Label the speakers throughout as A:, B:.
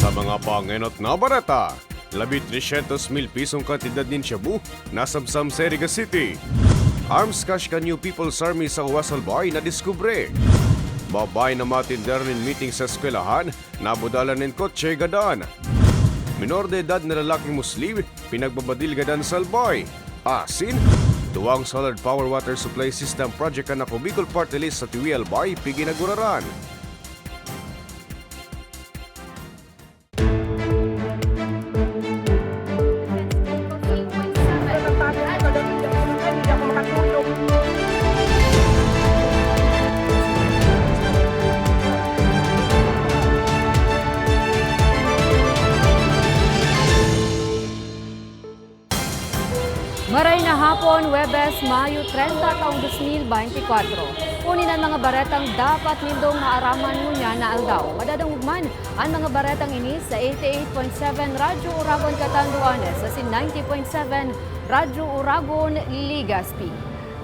A: Sa mga pangenot na barata, labi 300 mil pisong kantidad nin Shabu, nasabsam sa Eriga City. Arms cash ka New People's Army sa Huasalbay na diskubre. Babay na matinder nin meeting sa eskwelahan, nabudala nin kotse gadan. Minor de edad na lalaking Muslim, pinagbabadil gadan sa Albay. Asin, tuwang solid power water supply system project ka na Bicol Party List sa Tiwi Albay, piginaguraran.
B: Hapon, Webes, Mayo 30, taong 2024. Kunin ang mga baretang dapat nindong maaraman mo niya na aldaw. Madadangugman ang mga baretang ini sa 88.7 Radyo Uragon Catanduanes sa sin 90.7 Radyo Uragon Ligaspi.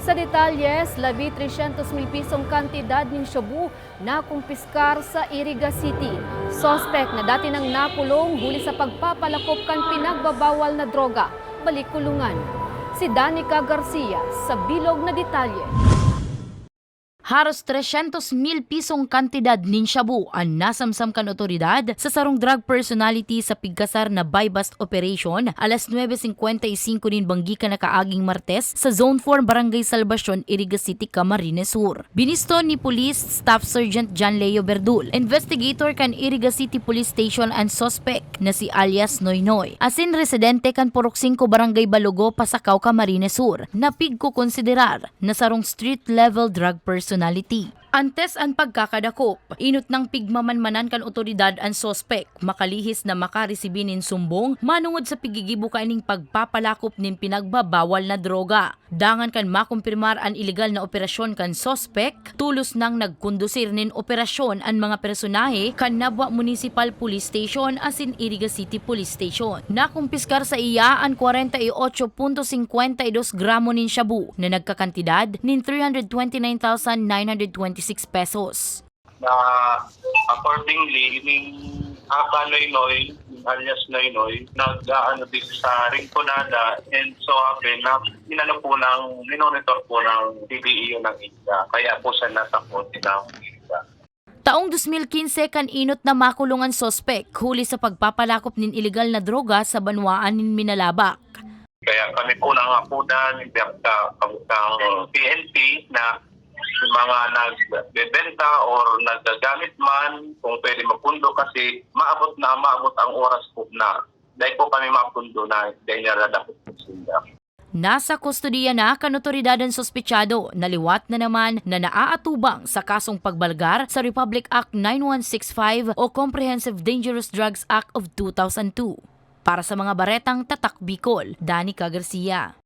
B: Sa detalyes, labi 300 mil pisong kantidad ng shabu na kumpiskar sa Iriga City. Sospek na dati nang nakulong huli sa pagpapalakop kan pinagbabawal na droga. Balik kulungan. Si Danica Garcia sa bilog na detalye.
C: Haros 300 mil pisong kantidad nin shabu ang nasamsam kan otoridad sa sarong drug personality sa pigkasar na buy-bust operation alas 9.55 nin banggi ka na kaaging Martes sa Zone 4 Barangay Salvacion, Iriga City, Camarines Sur. Binisto ni Police Staff Sergeant John Leo Verdul, investigator kan Iriga City Police Station and suspect na si alias Noynoy. Asin residente kan Purok 5 Barangay Balogo, Pasakaw, Camarines Sur. Napig ko konsiderar na sarong street level drug personality. Antes ang pagkakadakop, inot ng pigmamanmanan kan otoridad ang sospek, makalihis na makaresibinin sumbong, manungod sa pigigibo kaning pagpapalakop nin pinagbabawal na droga. Dangan kan makumpirmar ang illegal na operasyon kan sospek, tulos nang nagkondusir nin operasyon ang mga personahe kan Nabwa Municipal Police Station asin Iriga City Police Station. Nakumpiskar sa iya ang 48.52 gramo nin shabu na nagkakantidad nin 329,926 pesos.
D: na accordingly, ining Aka Noynoy, alias Noynoy, nag-ano dito sa Rinconada and so happen na inano po ng, minonitor po ng PBEO ng ISA. Kaya po siya nasa kote ng ISA.
C: Taong 2015 kan inot na makulungan sospek huli sa pagpapalakop nin illegal na droga sa banwaan nin Minalabak.
D: Kaya kami po nangakunan ng ng PNP na mga nagbebenta or nagagamit man kung pwede mapundo kasi maabot na maabot ang oras po na dahil po kami mapundo na dahil naradapot po sila.
C: Nasa kustodiya na kan otoridad ang sospechado, naliwat na naman na naaatubang sa kasong pagbalgar sa Republic Act 9165 o Comprehensive Dangerous Drugs Act of 2002. Para sa mga baretang Tatak Bicol, Danica Garcia.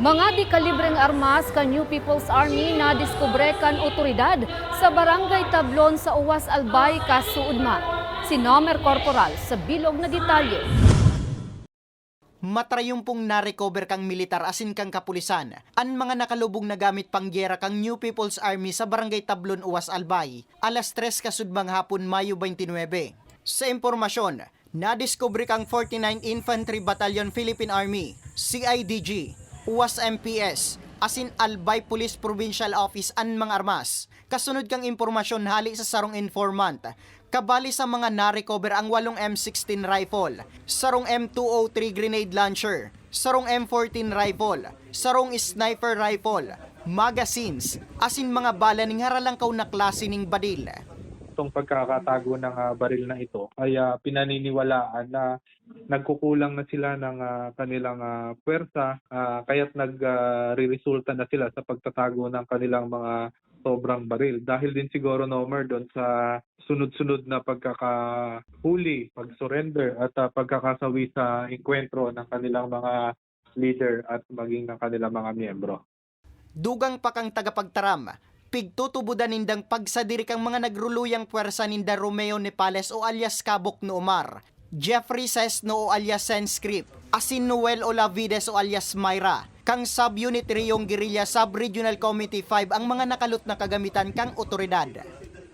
B: Mga di kalibreng armas kan New People's Army na diskubre kan otoridad sa Barangay Tablon sa Uwas Albay, Kasuudma. Si Nomer Corporal sa bilog na detalye.
E: Matrayumpong na-recover kang militar asin kang kapulisan ang mga nakalubong na gamit pangyera kang New People's Army sa Barangay Tablon, Uwas Albay, alas 3 kasudbang hapon Mayo 29. Sa impormasyon, nadiskubre kang 49 Infantry Battalion Philippine Army, CIDG, UWAS MPS, asin Albay Police Provincial Office an mga armas. Kasunod kang impormasyon hali sa sarong informant. Kabali sa mga na-recover ang 8 M16 rifle, sarong M203 grenade launcher, sarong M14 rifle, sarong sniper rifle, magazines, asin mga bala ning haralangkaw na klase ning badil.
F: Itong pagkakatago ng ah, baril na ito ay ah, pinaniniwalaan na nagkukulang na sila ng ah, kanilang ah, puwersa ah, kaya't nagre-resulta na sila sa pagtatago ng kanilang mga sobrang baril. Dahil din siguro Nomer doon sa sunod-sunod na pagkakahuli, pag-surrender at ah, pagkakasawi sa inkwentro ng kanilang mga leader at maging ng kanilang mga miyembro.
E: Dugang pa kang tagapagtaram, pigtutubudan nindang pagsadiri kang mga nagruluyang puwersa ninda Romeo Nepales o alias Kabok no Omar. Jeffrey Sesno o alias Senscript, asin Noel Olavides o alias Myra, kang Subunit Riyong Guerrilla Sub-Regional Committee 5 ang mga nakalot na kagamitan kang otoridad.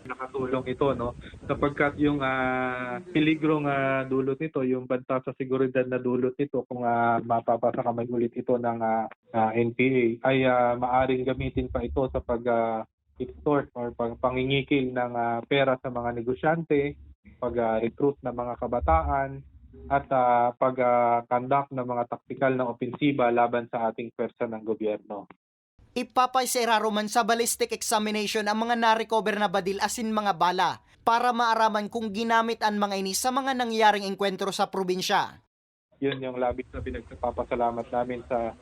F: Nakatulong ito no sapagkat yung ah, peligrong ah, dulot nito yung banta sa seguridad na dulot nito kung uh, mapapasa kamay ulit ito ng ah, ah, NPA ay ah, maaring gamitin pa ito sa pag ah, extort or pag pangingikil ng ah, pera sa mga negosyante pag ah, recruit ng mga kabataan at ah, pag ah, conduct ng mga taktikal na opensiba laban sa ating pwersa ng gobyerno.
E: Ipapaisera man sa ballistic examination ang mga na-recover na badil asin mga bala para maaraman kung ginamit ang mga ini sa mga nangyaring engkwentro sa probinsya.
F: yun yung labis na pinagpapasalamat namin sa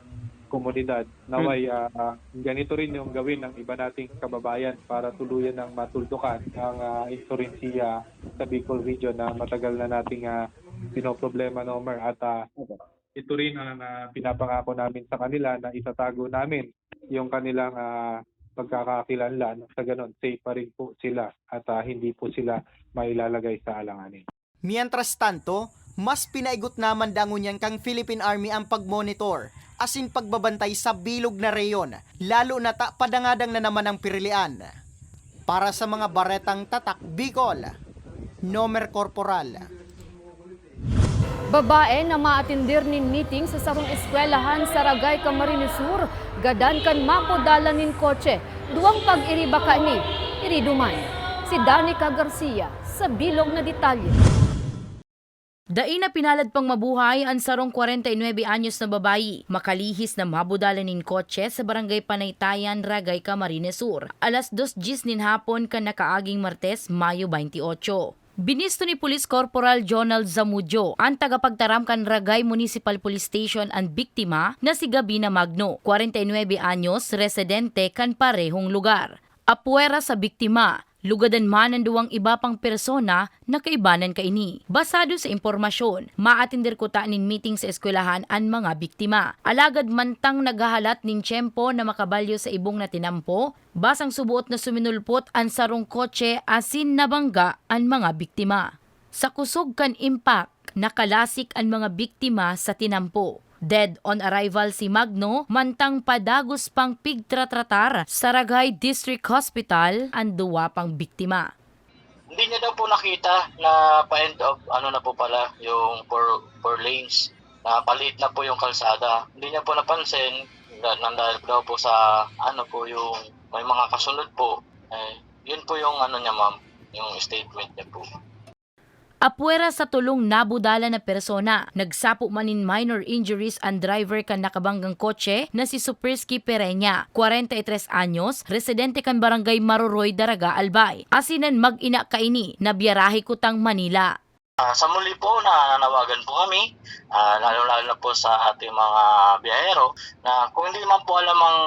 F: komunidad. Naway, ah, ah, ganito rin yung gawin ng iba nating kababayan para tuluyan ng matuldukan ang uh, insurensiya sa Bicol region na matagal na nating uh, pinoproblema, Nomer. At ah, ito rin ang ah, pinapangako namin sa kanila na itatago namin yung kanilang uh, pagkakakilanlan. Sa ganon, safe pa rin po sila at ah, hindi po sila mailalagay sa alanganin.
E: Mientras tanto, mas pinaigot naman dangon yan kang Philippine Army ang pagmonitor asin pagbabantay sa bilog na reyon, lalo na ta padangadang na naman ang pirilian. Para sa mga baretang tatak Bicol, Nomer Corporal.
B: Babae na maatindir nin meeting sa sarong eskwelahan sa Ragay, Camarines Sur, gadan kan mapodala nin kotse. Duwang pag-iriba ka ni, iriduman. Si Danica Garcia sa bilog na detalye.
C: Dai na pinalad pang mabuhay ang sarong 49 anyos na babayi, makalihis na mabudala nin kotse sa barangay Panaytayan, Ragay, Camarines Sur. Alas 2.10 nin hapon ka nakaaging Martes, Mayo 28. Binisto ni Police Corporal Jonald Zamudio ang tagapagtaram kan Ragay Municipal Police Station ang biktima na si Gabina Magno, 49 anyos, residente kan parehong lugar. Apuera sa biktima, lugadan man ang duwang iba pang persona na kaibanan kaini. Basado sa impormasyon, maatindir ko nin meeting sa eskwelahan ang mga biktima. Alagad mantang naghahalat nin tiyempo na makabalyo sa ibong na tinampo, basang subuot na suminulpot ang sarong kotse asin nabangga ang mga biktima. Sa kusog kan impact, nakalasik ang mga biktima sa tinampo. Dead on arrival si Magno, mantang padagos pang pigtratratar sa Ragay District Hospital ang duwa pang biktima.
G: Hindi niya daw po nakita na pa-end of ano na po pala yung four, four lanes na palit na po yung kalsada. Hindi niya po napansin na nandahil daw po sa ano po yung may mga kasunod po. Eh, yun po yung ano niya ma'am, yung statement niya po.
C: Apuera sa tulong nabudala na persona, nagsapo manin minor injuries ang driver kan nakabanggang kotse na si Superski Pereña, 43 anyos, residente kan barangay Maruroy, Daraga, Albay. Asinan mag-ina kaini na biyarahe kutang Manila.
G: Ah, sa muli po, nananawagan po kami, ah, lalo-lalo po sa ating mga biyahero, na kung hindi man po alam ang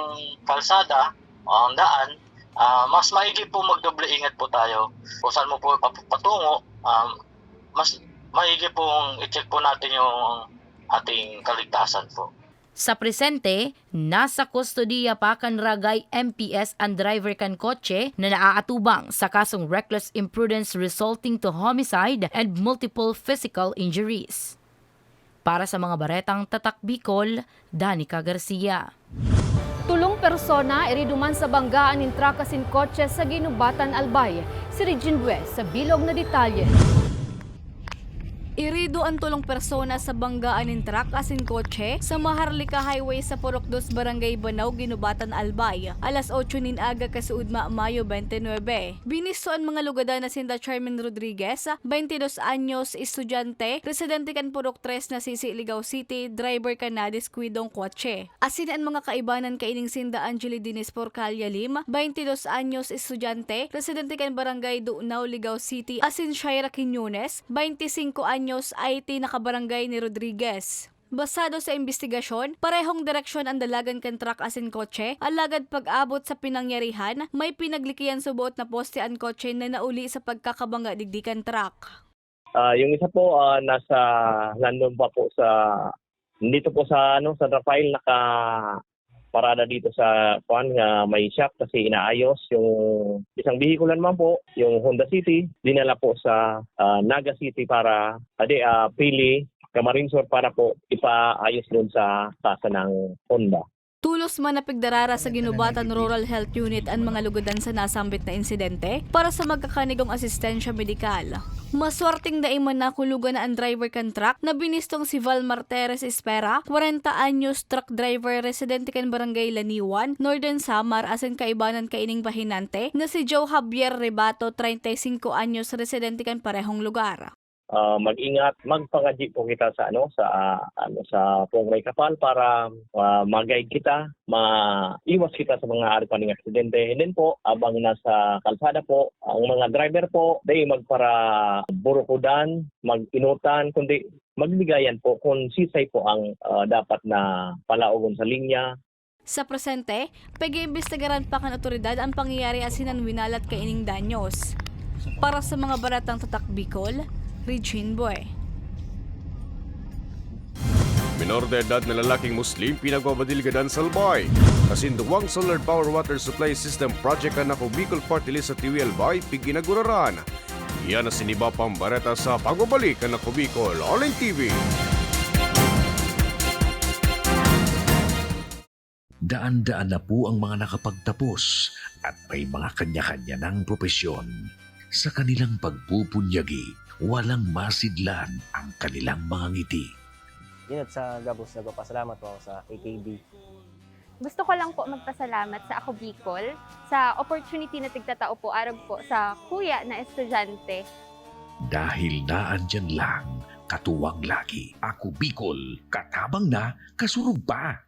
G: kalsada o ang daan, ah, mas maigi po magdoble ingat po tayo. Kung saan mo po patungo, um, mas maigi pong i-check po natin yung ating kaligtasan po.
C: Sa presente, nasa kustodiya pa kan Ragay MPS ang driver kan kotse na naaatubang sa kasong reckless imprudence resulting to homicide and multiple physical injuries. Para sa mga baretang Tatak Bicol, Danica Garcia.
B: Tulong persona iriduman sa banggaan in trakasin kotse sa Ginubatan, Albay. Si Regine Bues sa bilog na detalye.
H: Irido ang tulong persona sa banggaan ng truck asin kotse sa Maharlika Highway sa Purok 2 Barangay Banaw, Ginubatan, Albay. Alas 8 nin aga kasuudma Mayo 29. Binisto ang mga lugada na sinda Charmin Rodriguez, 22 anyos, estudyante, residente kan Purok 3 na Sisi Ligaw City, driver kan na deskwidong kotse. Asin ang mga kaibanan kaining sinda Angeli Dines Porcalia Lim, 22 anyos, estudyante, residente kan Barangay Dunaw, Ligaw City, asin Shaira Quiñones, 25 anyos, IT nakabarangay ni Rodriguez. Basado sa investigasyon, parehong direksyon ang dalagan kan truck asin kotse, alagad pag-abot sa pinangyarihan, may pinaglikiyan subuot na poste ang kotse na nauli sa pagkakabanga digdikan truck.
I: Ah, yung isa po ah, nasa nandun pa po sa dito po sa ano sa Rafael naka parada dito sa kuan nga may shop kasi inaayos yung isang bihikulo naman po, yung Honda City, dinala po sa ah, Naga City para ade ah, pili Camarinesor para po ipaayos doon sa tasa ng Honda.
H: Tulos man napigdarara sa Ginubatan Rural Health Unit ang mga lugodan sa nasambit na insidente para sa magkakanigong asistensya medikal. Maswerteng daiman na kulugan na ang driver kan truck na binistong si Val Marteres Espera, 40 anyos truck driver residente kan barangay Laniwan, Northern Samar asin kaibanan kaining pahinante na si Joe Javier Rebato, 35 anyos residente kan parehong lugar.
I: Ah, mag-ingat, magpangaji po kita sa ano sa ah, ano sa Pongray Kapal para ah, mag-guide kita, maiwas kita sa mga ari paning aksidente. And then po, abang nasa kalsada po, ang mga driver po, day magpara burukudan, mag-inutan, kundi magbigayan po kung sisay po ang ah, dapat na palaugon sa linya,
H: Sa presente, pag-iimbestigaran pa kan otoridad ang pangyayari asinan winalat kaining danyos. Para sa mga baratang tatak Bicol, Regine Boy.
A: Minor de edad na lalaking Muslim pinagbabadilgadan sa Albay. Kasinduwang solar power water supply system project na ako Bicol Party List sa Tiwi Albay piginaguraran. Yan na siniba pambareta sa pagbabalik na ako Bicol Online TV.
J: Daan-daan na po ang mga nakapagtapos at may mga kanya-kanya ng propesyon. Sa kanilang pagpupunyagi, walang masidlan ang kanilang mga ngiti.
K: Yun at sa Gabos, nagpapasalamat po ako sa AKB.
L: Gusto ko lang po magpasalamat sa Ako Bicol sa opportunity na tigtatao po arag po sa kuya na estudyante.
J: Dahil naandyan lang, katuwang lagi, ako Bicol, katabang na, kasurog pa.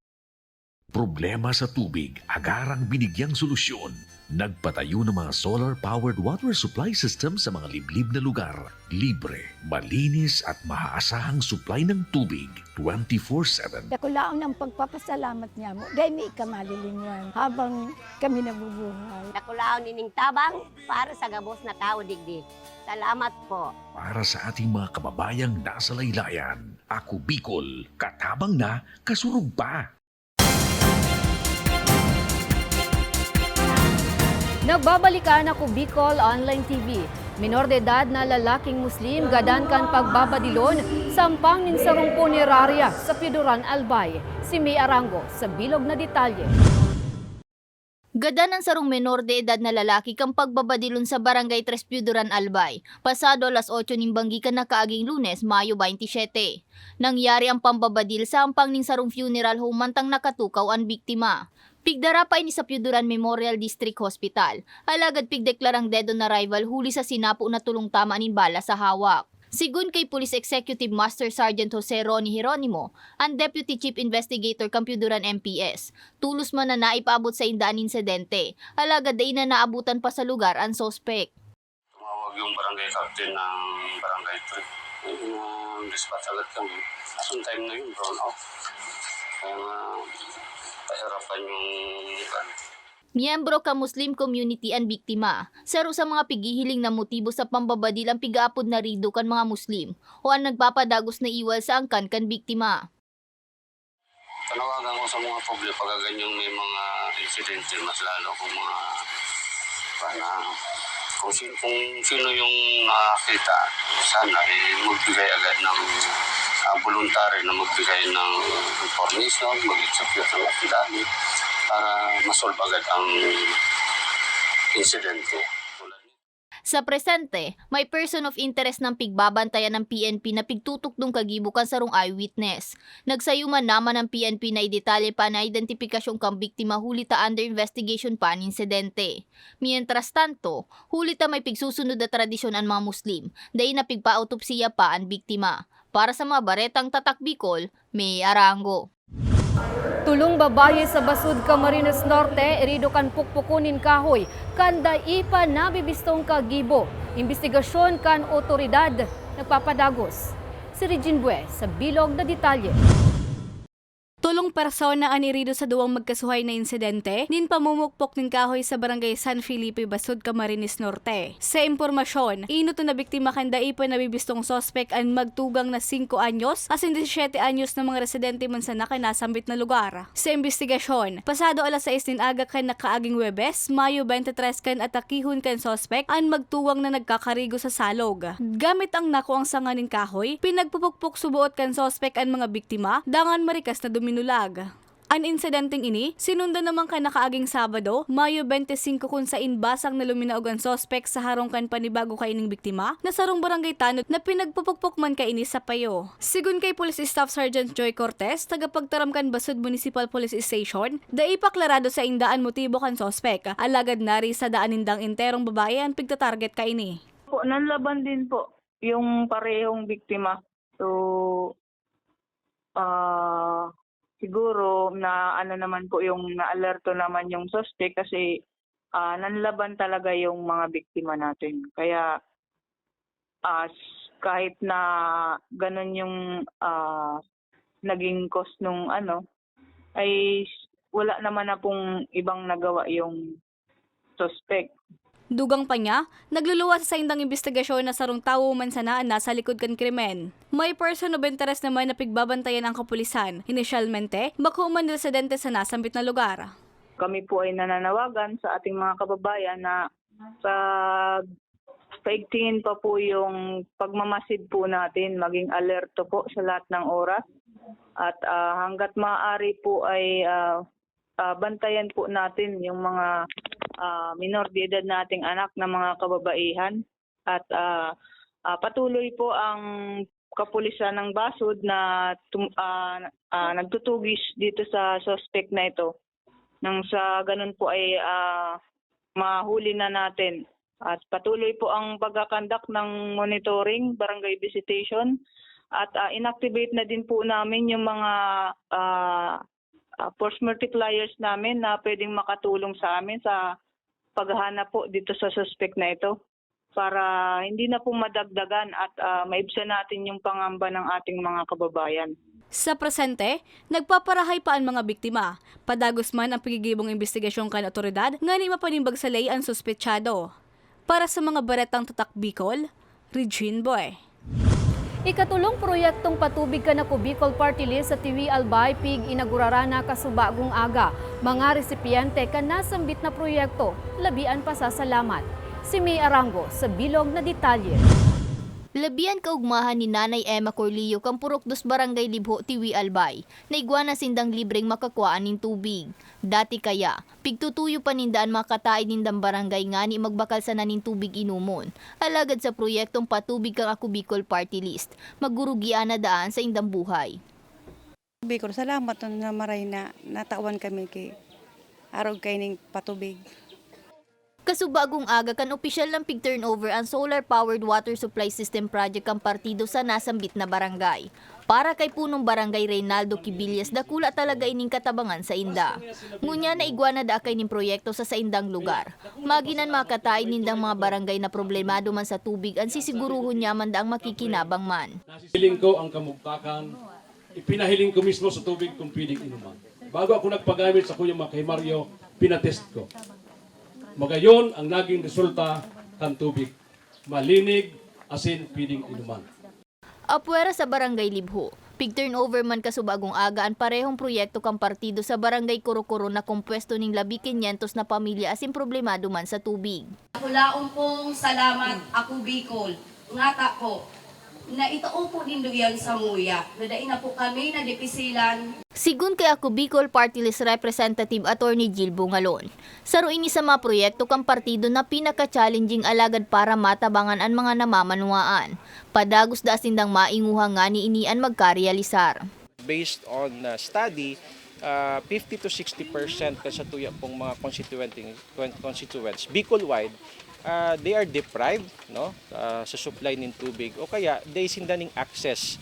J: Problema sa tubig, agarang binigyang solusyon. Nagpatayo ng mga solar-powered water supply system sa mga liblib na lugar. Libre, malinis at maaasahang supply ng tubig 24-7.
M: Ako lang ng pagpapasalamat niya mo. Dahil may kamalilingan habang kami nabubuhay.
L: Nakulaon nining tabang para sa gabos na tao digdi. Salamat po.
J: Para sa ating mga kababayang nasa laylayan, ako Bicol, katabang na, kasurog pa.
B: Nagbabalikan ako Bicol Online TV. Minor de edad na lalaking Muslim gadan kan pagbabadilon sampang nin sarong punerarya sa Piduran Albay. Si May Arango sa bilog na detalye.
N: Gada ng sarong menor de edad na lalaki kang pagbabadilon sa Barangay Tres Piuduran, Albay. Pasado alas 8 ning banggikan na kaaging lunes, Mayo 27. Nangyari ang pambabadil sa ampang ning sarong funeral home mantang nakatukaw ang biktima. Pigdara pa ini sa Piuduran Memorial District Hospital. Alagad pigdeklarang dead on arrival huli sa sinapo na tulong tama nin bala sa hawak. Sigun kay Police Executive Master Sergeant Jose Ronnie Heronimo, ang Deputy Chief Investigator Kampiuduran MPS, tulos man na naipabot sa indaan insidente, alagad day na naabutan pa sa lugar ang sospek.
D: Tumawag yung barangay captain ng barangay 3. Yung dispatch agad kami. Asun time na yun, brown out. Kaya nga, pahirapan yung ano,
N: Miyembro ka Muslim community ang biktima. Saro sa mga pigihiling na motibo sa pambabadil ang pigaapod na rido kan mga Muslim o ang nagpapadagos na iwal sa angkan kan biktima.
D: Tanawagan ko sa mga publiko pag ganyang may mga insidente, mas lalo kung mga para kung sino, kung sino yung nakakita, sana eh, magbigay agad ng uh, voluntary na magbigay ng information, mag-execute ng affidavit para masolve agad ang insidente.
N: Sa presente, may person of interest ng pigbabantayan ng PNP na pigtutukdong kagibukan sarong eyewitness. Nagsayuman naman ng PNP na idetalye pa na identipikasyong kang biktima hulita under investigation pa ang insidente. Mientras tanto, hulita may pigsusunod na tradisyon ang mga Muslim, dahil na pigpa-autopsiya pa ang biktima. Para sa mga baretang tatak Bicol, may arango.
B: Tulong babaye sa Basud Camarines Norte, erido kan pukpukunin kahoy, kanda ipa nabibistong kagibo. Investigasyon kan otoridad, nagpapadagos. Si Regine Bue sa bilog na detalye.
H: Tulong persona ang irido sa duwang magkasuhay na insidente, nin pamumukpok ng kahoy sa barangay San Felipe, Basud, Camarines Norte. Sa impormasyon, inuto na biktima kanda ipa nabibistong sospek ang magtugang na 5 anyos as in 17 anyos ng mga residente man sa nakanasambit na lugar. Sa investigasyon, pasado alas 6 din aga kan nakaaging Webes, Mayo 23 kan atakihon kan sospek ang magtuwang na nagkakarigo sa salog. Gamit ang nakuang sanga ng kahoy, pinagpupukpok subuot kan sospek ang mga biktima, dangan marikas na duminulag. Ang insidenteng ini, sinundan naman ka nakaaging Sabado, Mayo 25 kung sa inbasang na luminaog ang sospek sa harongkan panibago kaining biktima, na sarong barangay tanod na pinagpupukpok man ka ini sa payo. Sigun kay Police Staff Sergeant Joy Cortez, tagapagtaramkan Basud Municipal Police Station, daipaklarado sa indaan motibo kan sospek, alagad nari sa daan indang interong babae ang pigta-target ka ini.
O: po, nanlaban din po yung parehong biktima. So, ah siguro na ano naman po yung na-alerto naman yung suspect kasi ah nanlaban talaga yung mga biktima natin. Kaya as kahit na ganun yung ah naging cost nung ano ay wala naman na pong ibang nagawa yung suspect.
H: Dugang pa niya, nagluluwas sa indang investigasyon na sarong tao man sanaan nasa likod kan krimen. May person of interest naman na pigbabantayan ang kapulisan. Inisyalmente, bako man residente sa nasambit na lugar.
O: kami po ay nananawagan sa ating mga kababayan na sa paigtingin pa po yung pagmamasid po natin, maging alerto po sa lahat ng oras. At ah, hanggat maaari po ay ah, ah, bantayan po natin yung mga ah, minor de edad nating anak na mga kababaihan. At ah, ah, patuloy po ang kapulisan ng Basud na tum- ah, ah, nagtutugis dito sa suspect na ito nang sa ganun po ay ah, mahuli na natin. At patuloy po ang pagkakandak ng monitoring, barangay visitation, at ah, inactivate na din po namin yung mga ah, ah, force multipliers namin na pwedeng makatulong sa amin sa paghahanap po dito sa suspect na ito para hindi na po madagdagan at ah, maibsan natin yung pangamba ng ating mga kababayan.
H: Sa presente, nagpaparahay pa ang mga biktima. Padagos man ang pagigibong investigasyon kan otoridad, nga ni mapanimbag sa lay ang suspetsado. Para sa mga baretang tatak Bicol, Regine Boy.
B: Ikatulong proyektong patubig ka na Bicol Party List sa TV Albay Pig inagurarana kasubagong aga. Mga resipiyente ka nasambit na proyekto, labian pa sa salamat. Si May Arango sa bilog na detalye.
N: Labian kaugmahan ni Nanay Emma Corlio kang purok dos barangay Libho Tiwi Albay, na igwana sindang libreng makakuaan nin tubig. Dati kaya, pigtutuyo pa nindaan makataid nindang barangay nga ni magbakal sa nanin tubig inumon. Alagad sa proyektong patubig kang ako Party List, maggurugian na daan sa indang buhay.
P: Bicol, salamat na maray na natawan kami kay arog kay ning patubig.
N: Kasubagong aga kan opisyal ng pig turnover ang solar-powered water supply system project ang partido sa nasambit na barangay. Para kay punong barangay Reynaldo Kibillas, dakula talaga ining katabangan sa inda. Ngunya na igwana da kay ning proyekto sa saindang lugar. Maginan makatay nindang mga barangay na problemado man sa tubig ang sisiguruhon niya man da ang makikinabang man.
Q: Hiling ko ang kamugtakan, ipinahiling ko mismo sa tubig kung pwedeng inuman. Bago ako nagpagamit sa kuya kay Mario, pinatest ko. Magayon ang naging resulta kan tubig. Malinig, asin, pwedeng inuman.
N: Apwera sa Barangay Libho, pig turnover man kasubagong aga ang parehong proyekto kang partido sa Barangay Kurokoro na kumpwesto ning labi 500 na pamilya asin problemado man sa tubig.
R: Hulaon pong salamat ako Bicol. Ngata ko na itao po din yan sa muya. Nadain na po kami na depisilan.
N: Sigun kay ako Bicol Party List Representative Attorney Jill Bungalon. Saro ini sa mga proyekto kang partido na pinaka-challenging alagad para matabangan ang mga namamanuaan. Padagos da sindang mainguha nga ni inian magkarealisar.
S: based on uh, study, uh, 50 to 60% sa tuya pong mga constituenting, constituents, Bicol-wide, uh, they are deprived no, uh, sa supply ng tubig o kaya they sinda ning access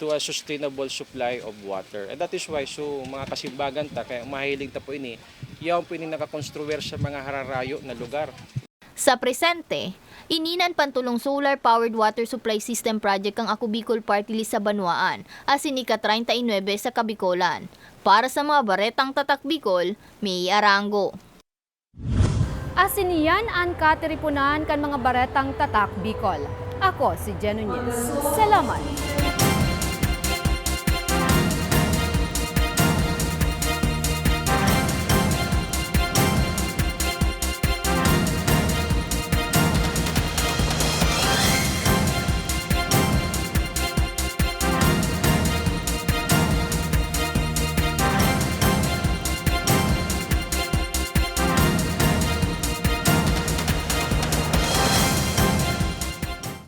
S: to a sustainable supply of water. And that is why so mga kasimbagan ta kaya mahilig ta po ini, yaw po ini nakakonstruer sa mga hararayo na lugar.
N: Sa presente, ininan pantulong solar-powered water supply system project ang Ako Bicol Party List sa Banwaan, asin ika-39 sa Kabikolan. Para sa mga baretang tatak Bicol, May Arango.
B: Asiniyan ang katiripunan kan mga baretang tatak Bicol. Ako si Jeno Nunez. Salamat!